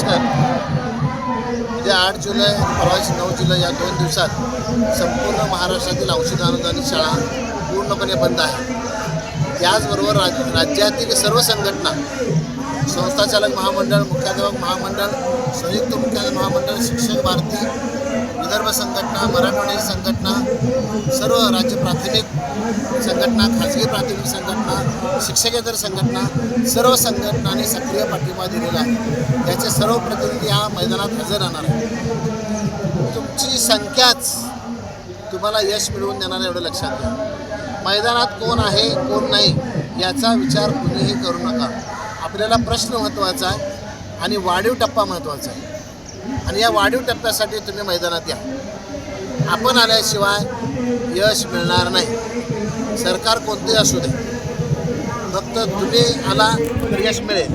नमस्कार. म्हणजे आठ जुलै परवाची नऊ जुलै या दोन दिवसात संपूर्ण महाराष्ट्रातील औषध अनुदानित शाळा पूर्णपणे बंद आहे. त्याचबरोबर राज राज्यातील सर्व संघटना संस्थाचालक महामंडळ मुख्याध्यापक महामंडळ संयुक्त मुख्याध्यापक महामंडळ शिक्षक भारती विदर्भ संघटना मराठवाडी संघटना सर्व राज्य प्राथमिक संघटना खाजगी प्राथमिक संघटना शिक्षकेतर संघटना सर्व संघटनांनी सक्रिय पाठिंबा दिलेला आहे. त्याचे सर्व प्रतिनिधी या मैदानात हजर राहणार आहेत. तुमची संख्याच तुम्हाला यश मिळवून देणार एवढं लक्षात घ्या. मैदानात कोण आहे कोण नाही याचा विचार कुणीही करू नका. आपल्याला प्रश्न महत्त्वाचा आहे आणि वाढीव टप्पा महत्त्वाचा आहे. आणि या वाढीव टप्प्यासाठी तुम्ही मैदानात या. आपण आल्याशिवाय यश मिळणार नाही. सरकार कोणते असू दे. फक्त तुम्ही आला तर यश मिळेल.